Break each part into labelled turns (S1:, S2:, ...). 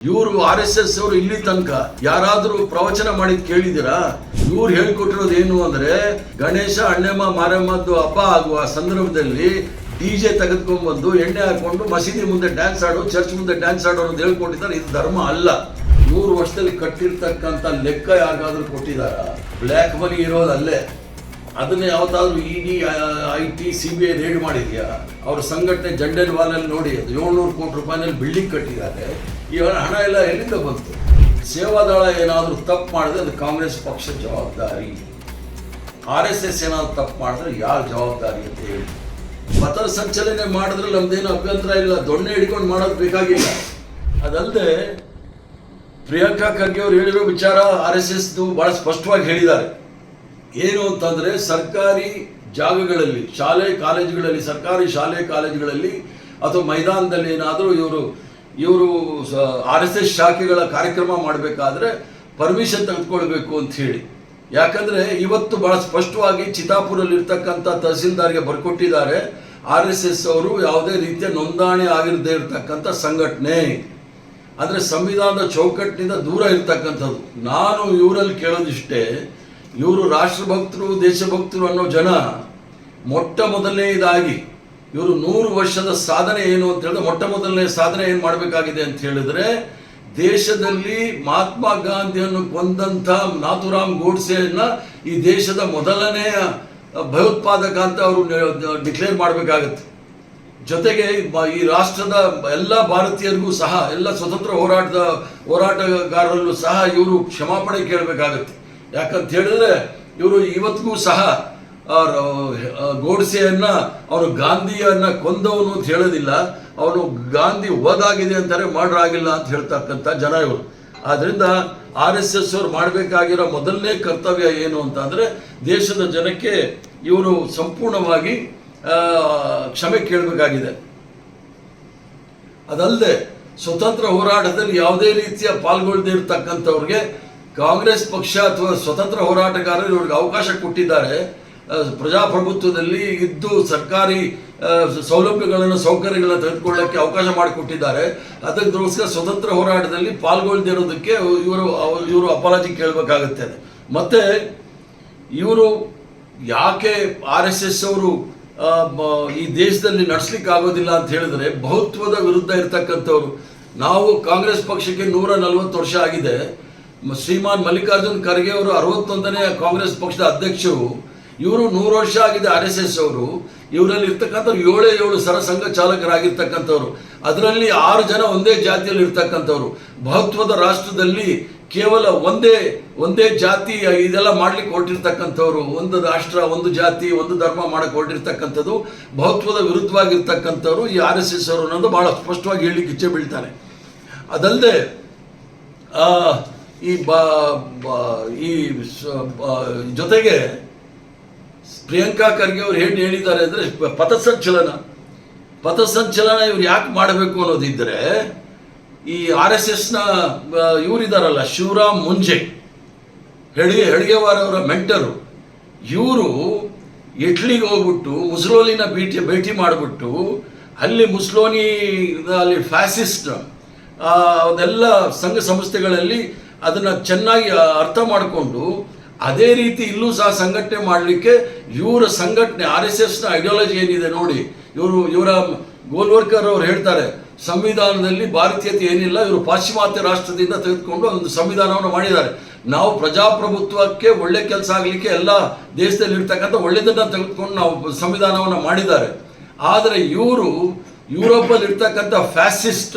S1: ಇವರು R S S ಅವರು ಇಲ್ಲಿ ತನಕ ಯಾರಾದ್ರೂ ಪ್ರವಚನ ಮಾಡಿದ್ ಕೇಳಿದಿರಾ ಇವ್ರು ಹೇಳ್ಕೊಟ್ಟಿರೋದು ಏನು ಅಂದ್ರೆ, ಗಣೇಶ, ಅಣ್ಣಮ್ಮ, ಮಾರಮ್ಮದ್ದು ಹಬ್ಬ ಆಗುವ ಸಂದರ್ಭದಲ್ಲಿ ಡಿಜೆ ತೆಗೆದುಕೊಂಡ್ಬಂದು ಎಣ್ಣೆ ಹಾಕೊಂಡು ಮಸೀದಿ ಮುಂದೆ ಡ್ಯಾನ್ಸ್ ಆಡೋ ಚರ್ಚ್ ಮುಂದೆ ಡ್ಯಾನ್ಸ್ ಆಡೋ ಅಂತ ಹೇಳ್ಕೊಂಡಿದ್ದಾರೆ ಇದು ಧರ್ಮ ಅಲ್ಲ. ನೂರು ವರ್ಷದಲ್ಲಿ ಕಟ್ಟಿರ್ತಕ್ಕಂಥ ಲೆಕ್ಕ ಯಾರಿಗಾದ್ರೂ ಕೊಟ್ಟಿದಾರ ಬ್ಲ್ಯಾಕ್ ಮನಿ ಇರೋದು ಅಲ್ಲೇ ಅದನ್ನ ಯಾವತ್ತಾದ್ರೂ ED I T, C B I raid ಮಾಡಿದ್ಯಾ? ಅವ್ರ ಸಂಘಟನೆ ಜಂಡಲ್ ವಾಲಲ್ಲಿ ನೋಡಿ, ಅದು ಏಳ್ನೂರು ಕೋಟಿ ರೂಪಾಯಿನಲ್ಲಿ ಬಿಲ್ಡಿಂಗ್ ಕಟ್ಟಿದ್ದಾರೆ. ಇವರ ಹಣ ಎಲ್ಲ ಎಲ್ಲಿಂದ ಬಂತು? ಸೇವಾದಳ ಏನಾದರೂ ತಪ್ಪು ಮಾಡಿದ್ರೆ ಅದು ಕಾಂಗ್ರೆಸ್ ಪಕ್ಷ ಜವಾಬ್ದಾರಿ. ಆರ್ ಎಸ್ ಎಸ್ ಏನಾದರೂ ತಪ್ಪು ಮಾಡಿದ್ರೆ ಯಾರು ಜವಾಬ್ದಾರಿ ಅಂತ ಹೇಳಿ. ಪಥ ಸಂಚಲನೆ ಮಾಡಿದ್ರೆ ನಮ್ದೇನು ಅಭ್ಯಂತರ ಇಲ್ಲ, ದೊಣ್ಣೆ ಹಿಡ್ಕೊಂಡು ಮಾಡೋದು ಬೇಕಾಗಿಲ್ಲ. ಅದಲ್ಲದೆ ಪ್ರಿಯಾಂಕಾ ಖರ್ಗೆ ಅವರು ಹೇಳಿರೋ ವಿಚಾರ ಆರ್ ಎಸ್ ಎಸ್ದು ಬಹಳ ಸ್ಪಷ್ಟವಾಗಿ ಹೇಳಿದ್ದಾರೆ. ಏನು ಅಂತಂದರೆ ಸರ್ಕಾರಿ ಜಾಗಗಳಲ್ಲಿ, ಶಾಲೆ, ಕಾಲೇಜುಗಳಲ್ಲಿ, ಸರ್ಕಾರಿ ಶಾಲೆ, ಕಾಲೇಜುಗಳಲ್ಲಿ ಅಥವಾ ಮೈದಾನದಲ್ಲಿ ಏನಾದರೂ ಇವರು ಇವರು ಆರ್ ಎಸ್ ಎಸ್ ಶಾಖೆಗಳ ಕಾರ್ಯಕ್ರಮ ಮಾಡಬೇಕಾದ್ರೆ ಪರ್ಮಿಷನ್ ತೆಗೆದುಕೊಳ್ಬೇಕು ಅಂತ ಹೇಳಿ. ಯಾಕಂದರೆ ಇವತ್ತು ಬಹಳ ಸ್ಪಷ್ಟವಾಗಿ ಚಿತಾಪುರಲ್ಲಿ ಇರ್ತಕ್ಕಂಥ ತಹಸೀಲ್ದಾರ್ಗೆ ಬರ್ಕೊಟ್ಟಿದ್ದಾರೆ ಆರ್ ಎಸ್ ಎಸ್ ಅವರು ಯಾವುದೇ ರೀತಿಯ ನೋಂದಣಿ ಆಗಿರದೇ ಇರತಕ್ಕಂಥ ಸಂಘಟನೆ. ಅಂದರೆ ಸಂವಿಧಾನದ ಚೌಕಟ್ಟಿನಿಂದ ದೂರ ಇರ್ತಕ್ಕಂಥದ್ದು. ನಾನು ಇವರಲ್ಲಿ ಕೇಳೋದಿಷ್ಟೇ ಇವರು ರಾಷ್ಟ್ರಭಕ್ತರು, ದೇಶಭಕ್ತರು ಅನ್ನೋ ಜನ ಮೊಟ್ಟ ಮೊದಲನೇದಾಗಿ ಇವರು ನೂರು ವರ್ಷದ ಸಾಧನೆ ಏನು ಅಂತ ಹೇಳಿದ್ರೆ ಮೊಟ್ಟ ಮೊದಲನೇ ಸಾಧನೆ ಏನು ಮಾಡಬೇಕಾಗಿದೆ ಅಂತ ಹೇಳಿದ್ರೆ ದೇಶದಲ್ಲಿ ಮಹಾತ್ಮ ಗಾಂಧಿಯನ್ನು ಕೊಂದಂಥ ನಾಥುರಾಮ್ ಗೋಡ್ಸೆಯನ್ನ ಈ ದೇಶದ ಮೊದಲನೆಯ ಭಯೋತ್ಪಾದಕ ಅಂತ ಅವರು ಡಿಕ್ಲೇರ್ ಮಾಡಬೇಕಾಗತ್ತೆ. ಜೊತೆಗೆ ಈ ರಾಷ್ಟ್ರದ ಎಲ್ಲ ಭಾರತೀಯರಿಗೂ ಸಹ, ಎಲ್ಲ ಸ್ವತಂತ್ರ ಹೋರಾಟದ ಹೋರಾಟಗಾರರಲ್ಲೂ ಸಹ ಇವರು ಕ್ಷಮಾಪಣೆ ಕೇಳಬೇಕಾಗತ್ತೆ. ಯಾಕಂತ ಹೇಳಿದ್ರೆ ಇವರು ಇವತ್ತಿಗೂ ಸಹ, ಆ ಗೋಡ್ಸೆಯನ್ನ, ಅವನು ಗಾಂಧಿಯನ್ನ ಕೊಂದವನು ಅಂತ ಹೇಳೋದಿಲ್ಲ. ಅವನು ಗಾಂಧಿ ಓದಾಗಿದೆ ಅಂತಾರೆ ಮರ್ಡರ್ ಆಗಿಲ್ಲ ಅಂತ ಹೇಳ್ತಕ್ಕಂಥ ಜನ ಇವರು. ಆದ್ರಿಂದ ಆರ್ ಎಸ್ ಎಸ್ ಅವ್ರು ಮಾಡಬೇಕಾಗಿರೋ ಮೊದಲನೇ ಕರ್ತವ್ಯ ಏನು ಅಂತ ಅಂದ್ರೆ ದೇಶದ ಜನಕ್ಕೆ ಇವರು ಸಂಪೂರ್ಣವಾಗಿ ಕ್ಷಮೆ ಕೇಳಬೇಕಾಗಿದೆ. ಅದಲ್ಲದೆ, ಸ್ವತಂತ್ರ ಹೋರಾಟದಲ್ಲಿ ಯಾವುದೇ ರೀತಿಯ ಪಾಲ್ಗೊಳ್ಳದೇ ಇರತಕ್ಕಂಥವ್ರಿಗೆ ಕಾಂಗ್ರೆಸ್ ಪಕ್ಷ ಅಥವಾ ಸ್ವತಂತ್ರ ಹೋರಾಟಗಾರರು ಇವ್ರಿಗೆ ಅವಕಾಶ ಕೊಟ್ಟಿದ್ದಾರೆ. ಪ್ರಜಾಪ್ರಭುತ್ವದಲ್ಲಿ ಇದ್ದು ಸರ್ಕಾರಿ ಸೌಲಭ್ಯಗಳನ್ನು, ಸೌಕರ್ಯಗಳನ್ನು ತೆಗೆದುಕೊಳ್ಳೋಕ್ಕೆ ಅವಕಾಶ ಮಾಡಿಕೊಟ್ಟಿದ್ದಾರೆ. ಅದಕ್ಕೋಸ್ಕರ ಸ್ವತಂತ್ರ ಹೋರಾಟದಲ್ಲಿ ಪಾಲ್ಗೊಳ್ಳದೇ ಇರೋದಕ್ಕೆ ಇವರು ಇವರು ಅಪಾಲಜಿ ಕೇಳಬೇಕಾಗತ್ತೆ. ಮತ್ತೆ ಇವರು ಯಾಕೆ ಆರ್ ಎಸ್ ಎಸ್ ಅವರು ಈ ದೇಶದಲ್ಲಿ ನಡೆಸಲಿಕ್ಕೆ ಆಗೋದಿಲ್ಲ ಅಂತ ಹೇಳಿದ್ರೆ ಬಹುತ್ವದ ವಿರುದ್ಧ ಇರ್ತಕ್ಕಂಥವ್ರು. ನಾವು ಕಾಂಗ್ರೆಸ್ ಪಕ್ಷಕ್ಕೆ ನೂರ ನಲವತ್ತು ವರ್ಷ ಆಗಿದೆ. ಶ್ರೀಮಾನ್ ಮಲ್ಲಿಕಾರ್ಜುನ್ ಖರ್ಗೆ ಅವರು ಅರವತ್ತೊಂದನೇ ಕಾಂಗ್ರೆಸ್ ಪಕ್ಷದ ಅಧ್ಯಕ್ಷರು. ಇವರು ನೂರು ವರ್ಷ ಆಗಿದೆ ಆರ್ ಎಸ್ ಎಸ್ ಅವರು. ಇವರಲ್ಲಿ ಇರ್ತಕ್ಕಂಥವ್ರು ಏಳೇ ಏಳು ಸರಸಂಘ ಚಾಲಕರಾಗಿರ್ತಕ್ಕಂಥವ್ರು. ಅದರಲ್ಲಿ ಆರು ಜನ ಒಂದೇ ಜಾತಿಯಲ್ಲಿ ಇರ್ತಕ್ಕಂಥವ್ರು. ಬಹುತ್ವದ ರಾಷ್ಟ್ರದಲ್ಲಿ ಕೇವಲ ಒಂದೇ ಒಂದೇ ಜಾತಿ ಇದೆಲ್ಲ ಮಾಡ್ಲಿಕ್ಕೆ ಹೊರಟಿರ್ತಕ್ಕಂಥವ್ರು. ಒಂದು ರಾಷ್ಟ್ರ ಒಂದು ಜಾತಿ ಒಂದು ಧರ್ಮ ಮಾಡಕ್ಕೆ ಹೊರಟಿರ್ತಕ್ಕಂಥದ್ದು. ಬಹುತ್ವದ ವಿರುದ್ಧವಾಗಿರ್ತಕ್ಕಂಥವ್ರು ಈ ಆರ್ ಎಸ್ ಎಸ್ ಅವರು ಅನ್ನೋದು ಬಹಳ ಸ್ಪಷ್ಟವಾಗಿ ಹೇಳಲಿಕ್ಕೆ ಇಚ್ಛೆ ಬೀಳ್ತಾರೆ ಅದಲ್ಲದೆ ಆ, ಈ ಈ ಜೊತೆಗೆ ಪ್ರಿಯಾಂಕಾ ಖರ್ಗೆ ಅವ್ರು ಹೇಳಿ ಹೇಳಿದ್ದಾರೆ ಅಂದರೆ ಪಥಸಂಚಲನ. ಪಥಸಂಚಲನ ಇವ್ರು ಯಾಕೆ ಮಾಡಬೇಕು ಅನ್ನೋದಿದ್ದರೆ ಈ ಆರ್ ಎಸ್ ಎಸ್ನ ಇವರಿದ್ದಾರಲ್ಲ ಶಿವರಾಮ್ ಮುಂಜೆ ಹೆಳಿಗೆ ಹೆಳಿಗೆವಾರವರ ಮೆಂಟರು, ಇವರು ಇಟ್ಲಿಗೆ ಹೋಗ್ಬಿಟ್ಟು ಮುಸ್ಲೋಲಿನ ಭೇಟಿ ಭೇಟಿ ಮಾಡಿಬಿಟ್ಟು ಅಲ್ಲಿ ಮುಸ್ಲೋನಿ, ಅಲ್ಲಿ ಫ್ಯಾಸಿಸ್ಟ್ ಅದೆಲ್ಲ ಸಂಘ ಸಂಸ್ಥೆಗಳಲ್ಲಿ ಅದನ್ನು ಚೆನ್ನಾಗಿ ಅರ್ಥ ಮಾಡಿಕೊಂಡು ಅದೇ ರೀತಿ ಇಲ್ಲೂ ಸಹ ಸಂಘಟನೆ ಮಾಡಲಿಕ್ಕೆ ಇವರ ಸಂಘಟನೆ, ಆರ್ ಎಸ್ ಎಸ್ನ ಐಡಿಯಾಲಜಿ ಏನಿದೆ ನೋಡಿ, ಇವರು, ಇವರ ಗೋಲ್ವರ್ಕರ್ ಅವರು ಹೇಳ್ತಾರೆ, ಸಂವಿಧಾನದಲ್ಲಿ ಭಾರತೀಯತೆ ಏನಿಲ್ಲ, ಇವರು ಪಾಶ್ಚಿಮಾತ್ಯ ರಾಷ್ಟ್ರದಿಂದ ತೆಗೆದುಕೊಂಡು ಒಂದು ಸಂವಿಧಾನವನ್ನು ಮಾಡಿದ್ದಾರೆ. ನಾವು ಪ್ರಜಾಪ್ರಭುತ್ವಕ್ಕೆ ಒಳ್ಳೆ ಕೆಲಸ ಆಗಲಿಕ್ಕೆ ಎಲ್ಲ ದೇಶದಲ್ಲಿ ಇರ್ತಕ್ಕಂಥ ಒಳ್ಳೆಯದನ್ನು ತೆಗೆದುಕೊಂಡು ನಾವು ಸಂವಿಧಾನವನ್ನು ಮಾಡಿದ್ದಾರೆ. ಆದರೆ ಇವರು ಯುರೋಪಲ್ಲಿ ಇರ್ತಕ್ಕಂಥ ಫ್ಯಾಸಿಸ್ಟ್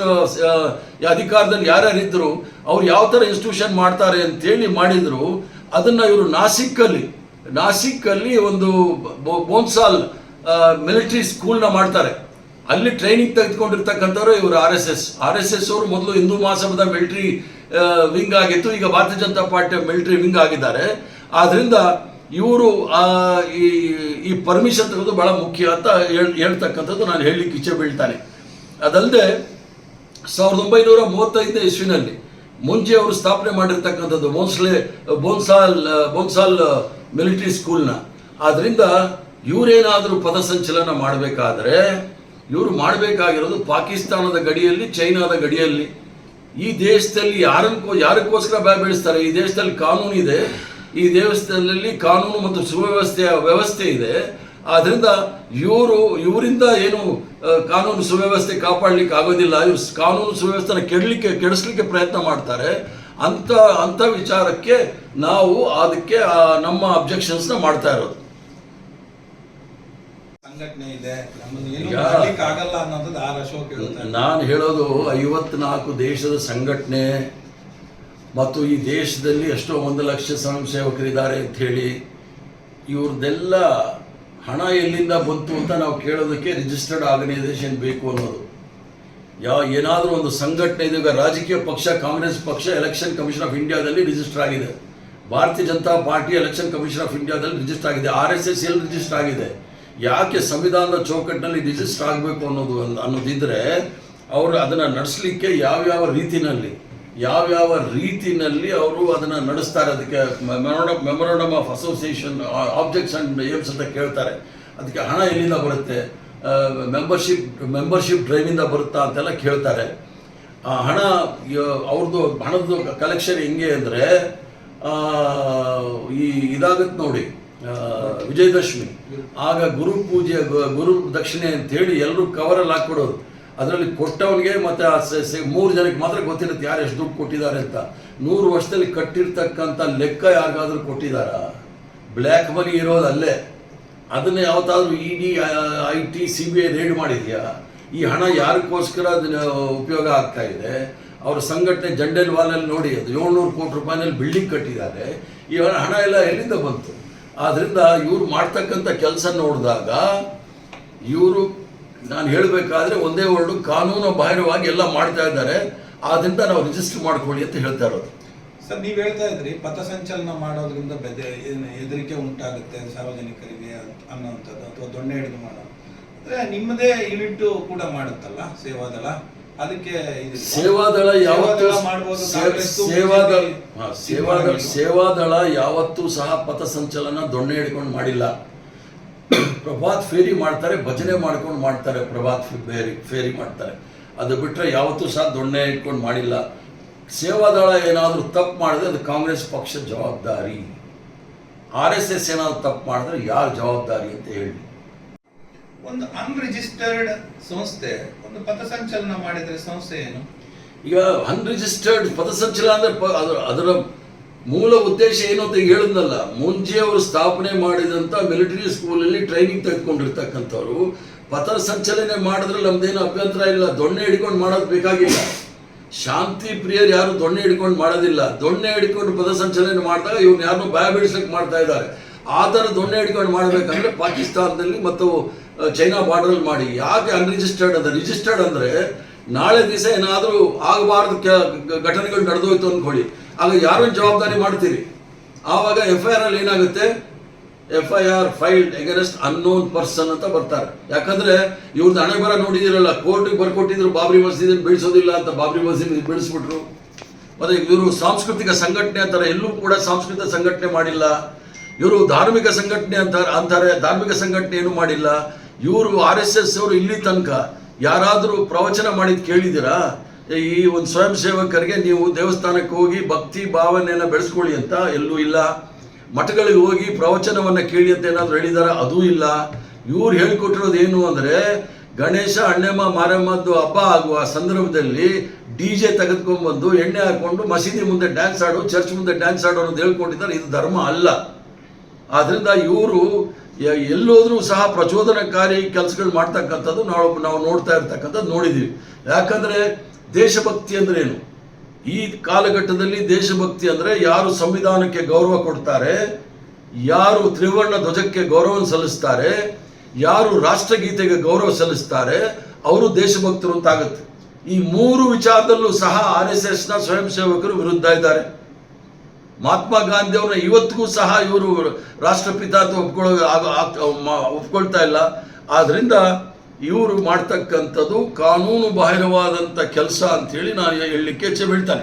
S1: ಅಧಿಕಾರದಲ್ಲಿ ಯಾರ್ಯಾರಿದ್ರು, ಅವ್ರು ಯಾವ ಥರ ಇನ್ಸ್ಟಿಟ್ಯೂಷನ್ ಮಾಡ್ತಾರೆ ಅಂತೇಳಿ ಮಾಡಿದ್ರು, ಅದನ್ನ ಇವರು ನಾಸಿಕ್ಕಲ್ಲಿ ನಾಸಿಕ್ಕಲ್ಲಿ ಒಂದು ಬೋನ್ಸಾಲ್ ಮಿಲಿಟರಿ ಸ್ಕೂಲ್ನ ಮಾಡ್ತಾರೆ. ಅಲ್ಲಿ ಟ್ರೈನಿಂಗ್ ತೆಗೆದುಕೊಂಡಿರ್ತಕ್ಕಂಥವ್ರು ಇವರು R S S R S S ಅವರು ಮೊದಲು ಹಿಂದೂ ಮಹಾಸಭಾದ ಮಿಲಿಟರಿ ವಿಂಗ್ ಆಗಿತ್ತು. ಈಗ ಭಾರತೀಯ ಜನತಾ ಪಾರ್ಟಿ ಮಿಲಿಟರಿ ವಿಂಗ್ ಆಗಿದ್ದಾರೆ. ಆದ್ರಿಂದ ಇವರು ಈ ಈ ಪರ್ಮಿಷನ್ ತೆಗೆದು ಬಹಳ ಮುಖ್ಯ ಅಂತ ಹೇಳ್, ಹೇಳ್ತಕ್ಕಂಥದ್ದು ನಾನು ಹೇಳಲಿಕ್ಕೆ ಇಚ್ಛೆ ಬೀಳ್ತಾನೆ. ಅದಲ್ಲದೆ ಸಾವಿರದ ಒಂಬೈನೂರ ಮೂವತ್ತೈದನೇ ಇಸ್ವಿನಲ್ಲಿ ಮುಂಚೆ ಅವರು ಸ್ಥಾಪನೆ ಮಾಡಿರ್ತಕ್ಕಂಥದ್ದು ಬೋನ್ಸ್ಲೆ, ಬೋನ್ಸಾಲ್ ಬೋನ್ಸಾಲ್ ಮಿಲಿಟರಿ ಸ್ಕೂಲ್ನ. ಆದ್ದರಿಂದ ಇವರೇನಾದರೂ ಪದಸಂಚಲನ ಮಾಡಬೇಕಾದ್ರೆ ಇವರು ಮಾಡಬೇಕಾಗಿರೋದು ಪಾಕಿಸ್ತಾನದ ಗಡಿಯಲ್ಲಿ, ಚೈನಾದ ಗಡಿಯಲ್ಲಿ. ಈ ದೇಶದಲ್ಲಿ ಯಾರನ್ನ ಯಾರಕ್ಕೋಸ್ಕರ ಭಯ ಬೆಳೆಸ್ತಾರೆ ಈ ದೇಶದಲ್ಲಿ ಕಾನೂನು ಇದೆ ಈ ದೇವಸ್ಥಾನದಲ್ಲಿ ಕಾನೂನು ಮತ್ತು ಸುವ್ಯವಸ್ಥೆಯ ವ್ಯವಸ್ಥೆ ಇದೆ. ಆದ್ರಿಂದ ಇವರು ಇವರಿಂದ ಏನು ಕಾನೂನು ಸುವ್ಯವಸ್ಥೆ ಕಾಪಾಡಲಿಕ್ಕೆ ಆಗೋದಿಲ್ಲ. ಇವರು ಕಾನೂನು ಸುವ್ಯವಸ್ಥೆನ ಕೆಡಲಿಕ್ಕೆ ಕೆಡಿಸ್ಲಿಕ್ಕೆ ಪ್ರಯತ್ನ ಮಾಡ್ತಾರೆ. ಅಂತ ಅಂತ ವಿಚಾರಕ್ಕೆ ನಾವು ಅದಕ್ಕೆ ನಮ್ಮ ಅಬ್ಜೆಕ್ಷನ್ಸ್ನ ಮಾಡ್ತಾ ಇರೋದು. ನಾನು ಹೇಳೋದು ಐವತ್ನಾಲ್ಕು ದೇಶದ ಸಂಘಟನೆ ಮತ್ತು ಈ ದೇಶದಲ್ಲಿ ಎಷ್ಟೋ ಒಂದು ಲಕ್ಷ ಸ್ವಯಂ ಸೇವಕರಿದ್ದಾರೆ ಹೇಳಿ, ಇವ್ರದ್ದೆಲ್ಲ ಹಣ ಎಲ್ಲಿಂದ ಬಂತು ಅಂತ ನಾವು ಕೇಳೋದಕ್ಕೆ ರಿಜಿಸ್ಟರ್ಡ್ ಆರ್ಗನೈಸೇಷನ್ ಬೇಕು ಅನ್ನೋದು. ಯಾವ ಏನಾದರೂ ಒಂದು ಸಂಘಟನೆ ಇದೆ ರಾಜಕೀಯ ಪಕ್ಷ, ಕಾಂಗ್ರೆಸ್ ಪಕ್ಷ ಎಲೆಕ್ಷನ್ ಕಮಿಷನ್ ಆಫ್ ಇಂಡಿಯಾದಲ್ಲಿ ರಿಜಿಸ್ಟರ್ ಆಗಿದೆ. Bharatiya Janata party election commission of ಇಂಡಿಯಾದಲ್ಲಿ ರಿಜಿಸ್ಟರ್ ಆಗಿದೆ. ಆರ್ ಎಸ್ ಎಸ್ ಎಲ್ಲಿ ರಿಜಿಸ್ಟರ್ ಆಗಿದೆ. ಯಾಕೆ ಸಂವಿಧಾನದ ಚೌಕಟ್ಟಿನಲ್ಲಿ ರಿಜಿಸ್ಟರ್ ಆಗಬೇಕು ಅನ್ನೋದು ಅನ್ನೋದಿದ್ದರೆ ಅವರು ಅದನ್ನು ನಡೆಸಲಿಕ್ಕೆ ಯಾವ್ಯಾವ ರೀತಿನಲ್ಲಿ ಯಾವ್ಯಾವ ರೀತಿನಲ್ಲಿ ಅವರು ಅದನ್ನು ನಡೆಸ್ತಾರೆ ಅದಕ್ಕೆ memorandum of association objects and aims ಅಂತ ಕೇಳ್ತಾರೆ. ಅದಕ್ಕೆ ಹಣ ಎಲ್ಲಿಂದ ಬರುತ್ತೆ? ಮೆಂಬರ್ಶಿಪ್ ಮೆಂಬರ್ಶಿಪ್ ಡ್ರೈವಿಂದ ಬರುತ್ತಾ ಅಂತೆಲ್ಲ ಕೇಳ್ತಾರೆ. ಆ ಹಣ ಅವ್ರದ್ದು ಹಣದ್ದು ಕಲೆಕ್ಷನ್ ಹೆಂಗೆ ಅಂದರೆ ಈ ಇದಾಗುತ್ತೆ ನೋಡಿ ವಿಜಯದಶಮಿ. ಆಗ ಗುರು ಪೂಜೆ, ಗುರು ದಕ್ಷಿಣೆ ಅಂತೇಳಿ ಎಲ್ಲರೂ ಕವರಲ್ಲಿ ಹಾಕ್ಕೊಡೋದು ಅದರಲ್ಲಿ ಕೊಟ್ಟವನಿಗೆ ಮತ್ತೆ ಮೂರು ಜನಕ್ಕೆ ಮಾತ್ರ ಗೊತ್ತಿರುತ್ತೆ ಯಾರು ಎಷ್ಟು ದುಡ್ಡು ಕೊಟ್ಟಿದ್ದಾರೆ ಅಂತ. ನೂರು ವರ್ಷದಲ್ಲಿ ಕಟ್ಟಿರ್ತಕ್ಕಂಥ ಲೆಕ್ಕ ಯಾರಿಗಾದ್ರೂ ಕೊಟ್ಟಿದ್ದಾರಾ? ಬ್ಲ್ಯಾಕ್ ಮನಿ ಇರೋದು ಅಲ್ಲೇ ಅದನ್ನ ಯಾವತ್ತಾದರೂ E D I T, C B I raid ಮಾಡಿದೆಯಾ? ಈ ಹಣ ಯಾರಿಗೋಸ್ಕರ ಅದನ್ನ ಉಪಯೋಗ ಆಗ್ತಾ ಇದೆ? ಅವರ ಸಂಘಟನೆ ಜಂಡಲ್ ವಾಲಲ್ಲಿ ನೋಡಿ, ಅದು ಏಳ್ನೂರು ಕೋಟಿ ರೂಪಾಯಿನಲ್ಲಿ ಬಿಲ್ಡಿಂಗ್ ಕಟ್ಟಿದ್ದಾರೆ. ಈ ಹಣ ಎಲ್ಲ ಎಲ್ಲಿಂದ ಬಂತು? ಆದ್ದರಿಂದ ಇವರು ಮಾಡ್ತಕ್ಕಂಥ ಕೆಲಸ ನೋಡಿದಾಗ ಇವರು ನಾನು ಹೇಳಬೇಕಾದ್ರೆ ಒಂದೇ ವರ್ಡು ಕಾನೂನು ಬಾಹಿರವಾಗಿ ಎಲ್ಲ ಮಾಡ್ತಾ ಇದ್ದಾರೆ. ಆದ್ರಿಂದ ನಾವು ರಿಜಿಸ್ಟರ್ ಮಾಡ್ಕೊಳ್ಳಿ ಅಂತ ಹೇಳ್ತಾ ಇರೋದು.
S2: ಸರ್ ನೀವು ಹೇಳ್ತಾ ಇದ್ರಿ ಪಥಸಂಚಲನ ಮಾಡೋದ್ರಿಂದ ಬೆದೆ ಏನು ಹೆದರಿಕೆ ಉಂಟಾಗುತ್ತೆ ಸಾರ್ವಜನಿಕರಿಗೆ ಅನ್ನೋಂಥದ್ದು ಅಥವಾ ದೊಣ್ಣೆ ಹಿಡಿದು ಮಾಡೋದು. ಅಂದರೆ ನಿಮ್ಮದೇ ಯೂನಿಟ್ ಕೂಡ ಮಾಡುತ್ತಲ್ಲ ಸೇವಾದಳ? ಅದಕ್ಕೆ
S1: ಸೇವಾದಳ ಯಾವತ್ತೂ
S2: ಸೇವಾದಳ
S1: ಸೇವಾದಳ ಸೇವಾದಳ ಯಾವತ್ತೂ ಸಹ ಪಥಸಂಚಲನ ದೊಣ್ಣೆ ಹಿಡ್ಕೊಂಡು ಮಾಡಿಲ್ಲ. ಪ್ರಭಾತ್ ಫೇರಿ ಮಾಡ್ತಾರೆ ಭಜನೆ ಮಾಡ್ಕೊಂಡು ಮಾಡ್ತಾರೆ ಪ್ರಭಾತ್ ಫೇರಿ ಫೇರಿ ಮಾಡ್ತಾರೆ. ಅದು ಬಿಟ್ಟರೆ ಯಾವತ್ತೂ ಸಹ ದೊಣ್ಣೆ ಇಟ್ಕೊಂಡು ಮಾಡಿಲ್ಲ. ಸೇವಾದಳ ಏನಾದರೂ ತಪ್ಪು ಮಾಡಿದ್ರೆ ಅದು ಕಾಂಗ್ರೆಸ್ ಪಕ್ಷ ಜವಾಬ್ದಾರಿ. ಆರ್ ಎಸ್ ಎಸ್ ಏನಾದರೂ ತಪ್ಪು ಮಾಡಿದ್ರೆ ಯಾರು ಜವಾಬ್ದಾರಿ ಅಂತ ಹೇಳಿ.
S2: ಒಂದು ಅನ್ರಿಜಿಸ್ಟರ್ಡ್ ಸಂಸ್ಥೆ ಒಂದು ಪಥಸಂಚಲನ ಮಾಡಿದರೆ ಸಂಸ್ಥೆ ಏನು?
S1: ಈಗ ಅನ್ರಿಜಿಸ್ಟರ್ಡ್ ಪಥಸಂಚಲ ಅಂದ್ರೆ ಪ- ಅದರ ಅದರ ಮೂಲ ಉದ್ದೇಶ ಏನು ಅಂತ ಹೇಳಿದ್ನಲ್ಲ, ಮುಂಜೆ ಅವರು ಸ್ಥಾಪನೆ ಮಾಡಿದಂಥ ಮಿಲಿಟರಿ ಸ್ಕೂಲಲ್ಲಿ ಟ್ರೈನಿಂಗ್ ತೆಗೆದುಕೊಂಡಿರ್ತಕ್ಕಂಥವ್ರು ಪಥಸಂಚಲನೆ ಮಾಡಿದ್ರೆ ನಮ್ದೇನು ಅಭ್ಯಂತರ ಇಲ್ಲ, ದೊಣ್ಣೆ ಹಿಡ್ಕೊಂಡು ಮಾಡೋದು ಬೇಕಾಗಿಲ್ಲ. ಶಾಂತಿ ಪ್ರಿಯರು ಯಾರು ದೊಣ್ಣೆ ಹಿಡ್ಕೊಂಡು ಮಾಡೋದಿಲ್ಲ. ದೊಣ್ಣೆ ಹಿಡ್ಕೊಂಡು ಪಥಸಂಚಲನೆ ಮಾಡಿದಾಗ ಇವ್ನು ಯಾರನ್ನೂ ಭಯ ಬಿಡಿಸ್ಲಿಕ್ಕೆ ಮಾಡ್ತಾ ಇದ್ದಾರೆ. ಆ ಥರ ದೊಣ್ಣೆ ಹಿಡ್ಕೊಂಡು ಮಾಡಬೇಕಂದ್ರೆ ಪಾಕಿಸ್ತಾನದಲ್ಲಿ ಮತ್ತು ಚೈನಾ ಬಾರ್ಡರಲ್ಲಿ ಮಾಡಿ. ಯಾಕೆ ಅನ್ರಿಜಿಸ್ಟರ್ಡ್ ಅದು ರಿಜಿಸ್ಟರ್ಡ್ ಅಂದರೆ ನಾಳೆ ದಿವಸ ಏನಾದರೂ ಆಗಬಾರ್ದು ಘಟನೆಗಳು ನಡೆದೋಯ್ತು ಅಂದ್ಕೊಳ್ಳಿ. ಆಗ ಯಾರು ಜವಾಬ್ದಾರಿ ಮಾಡ್ತೀರಿ? ಆವಾಗ ಎಫ್ ಐ ಆರ್ ಅಲ್ಲಿ ಏನಾಗುತ್ತೆ? F I R filed against unknown person ಅಂತ ಬರ್ತಾರೆ. ಯಾಕಂದ್ರೆ ಇವ್ರದ್ದು ಹಣೆ ಬರ ನೋಡಿದಿರಲ್ಲ, ಕೋರ್ಟಿಗೆ ಬರ್ಕೊಟ್ಟಿದ್ರು, ಬಾಬ್ರಿ ಮಸೀದಿ ಬೀಳಿಸೋದಿಲ್ಲ ಅಂತ ಬಾಬ್ರಿ ಮಸೀದಿ ಬೀಳಿಸ್ಬಿಟ್ರು. ಮತ್ತೆ ಇವರು ಸಾಂಸ್ಕೃತಿಕ ಸಂಘಟನೆ ಅಂತಾರೆ, ಎಲ್ಲೂ ಕೂಡ ಸಾಂಸ್ಕೃತಿಕ ಸಂಘಟನೆ ಮಾಡಿಲ್ಲ. ಇವರು ಧಾರ್ಮಿಕ ಸಂಘಟನೆ ಅಂತ ಅಂತಾರೆ, ಧಾರ್ಮಿಕ ಸಂಘಟನೆ ಏನು ಮಾಡಿಲ್ಲ. ಇವರು ಆರ್ ಎಸ್ ಎಸ್ ಅವರು ಇಲ್ಲಿ ತನಕ ಯಾರಾದರೂ ಪ್ರವಚನ ಮಾಡಿದ್ ಕೇಳಿದ್ದೀರಾ? ಈ ಒಂದು ಸ್ವಯಂ ಸೇವಕರಿಗೆ ನೀವು ದೇವಸ್ಥಾನಕ್ಕೆ ಹೋಗಿ ಭಕ್ತಿ ಭಾವನೆಯನ್ನು ಬೆಳೆಸ್ಕೊಳ್ಳಿ ಅಂತ ಎಲ್ಲೂ ಇಲ್ಲ. ಮಠಗಳಿಗೆ ಹೋಗಿ ಪ್ರವಚನವನ್ನು ಕೇಳಿ ಅಂತ ಏನಾದರೂ ಹೇಳಿದಾರ? ಅದೂ ಇಲ್ಲ. ಇವ್ರು ಹೇಳಿಕೊಟ್ಟಿರೋದು ಏನು ಅಂದರೆ, ಗಣೇಶ, ಅಣ್ಣಮ್ಮ, ಮಾರಮ್ಮದ್ದು ಹಬ್ಬ ಆಗುವ ಸಂದರ್ಭದಲ್ಲಿ ಡಿ ಜೆ ತೆಗೆದುಕೊಂಡ್ಬಂದು ಎಣ್ಣೆ ಹಾಕ್ಕೊಂಡು ಮಸೀದಿ ಮುಂದೆ ಡ್ಯಾನ್ಸ್ ಆಡು ಚರ್ಚ್ ಮುಂದೆ ಡ್ಯಾನ್ಸ್ ಆಡೋ ಅನ್ನೋದು ಹೇಳ್ಕೊಂಡಿದ್ದಾರೆ. ಇದು ಧರ್ಮ ಅಲ್ಲ. ಆದ್ದರಿಂದ ಇವರು ಎಲ್ಲೋದ್ರೂ ಸಹ ಪ್ರಚೋದನಕಾರಿ ಕೆಲಸಗಳು ಮಾಡ್ತಕ್ಕಂಥದ್ದು ನಾವು ನಾವು ನೋಡ್ತಾ ಇರ್ತಕ್ಕಂಥದ್ದು ನೋಡಿದ್ದೀವಿ ಯಾಕಂದ್ರೆ ದೇಶಭಕ್ತಿ ಅಂದ್ರೆ ಏನು ಈ ಕಾಲಘಟ್ಟದಲ್ಲಿ ದೇಶಭಕ್ತಿ ಅಂದ್ರೆ ಯಾರು ಸಂವಿಧಾನಕ್ಕೆ ಗೌರವ ಕೊಡ್ತಾರೆ, ಯಾರು ತ್ರಿವರ್ಣ ಧ್ವಜಕ್ಕೆ ಗೌರವ ಸಲ್ಲಿಸ್ತಾರೆ, ಯಾರು ರಾಷ್ಟ್ರಗೀತೆಗೆ ಗೌರವ ಸಲ್ಲಿಸ್ತಾರೆ, ಅವರು ದೇಶಭಕ್ತರು ಅಂತ ಆಗುತ್ತೆ ಈ ಮೂರು ವಿಚಾರದಲ್ಲೂ ಸಹ ಆರ್ ಎಸ್ ಎಸ್ನ ಸ್ವಯಂ ಸೇವಕರು ವಿರುದ್ಧ ಇದ್ದಾರೆ. ಮಹಾತ್ಮ ಗಾಂಧಿ ಅವರ ಇವತ್ತಿಗೂ ಸಹ ಇವರು ರಾಷ್ಟ್ರಪಿತ ಅಂತ ಒಪ್ಕೊಳ್ಳೋ ಒಪ್ಕೊಳ್ತಾ ಇಲ್ಲ. ಆದ್ರಿಂದ ಇವರು ಮಾಡ್ತಕ್ಕಂಥದ್ದು ಕಾನೂನು ಬಾಹಿರವಾದಂಥ ಕೆಲಸ ಅಂತೇಳಿ ನಾನು ಹೇಳಲಿಕ್ಕೆ ಇಚ್ಛೆ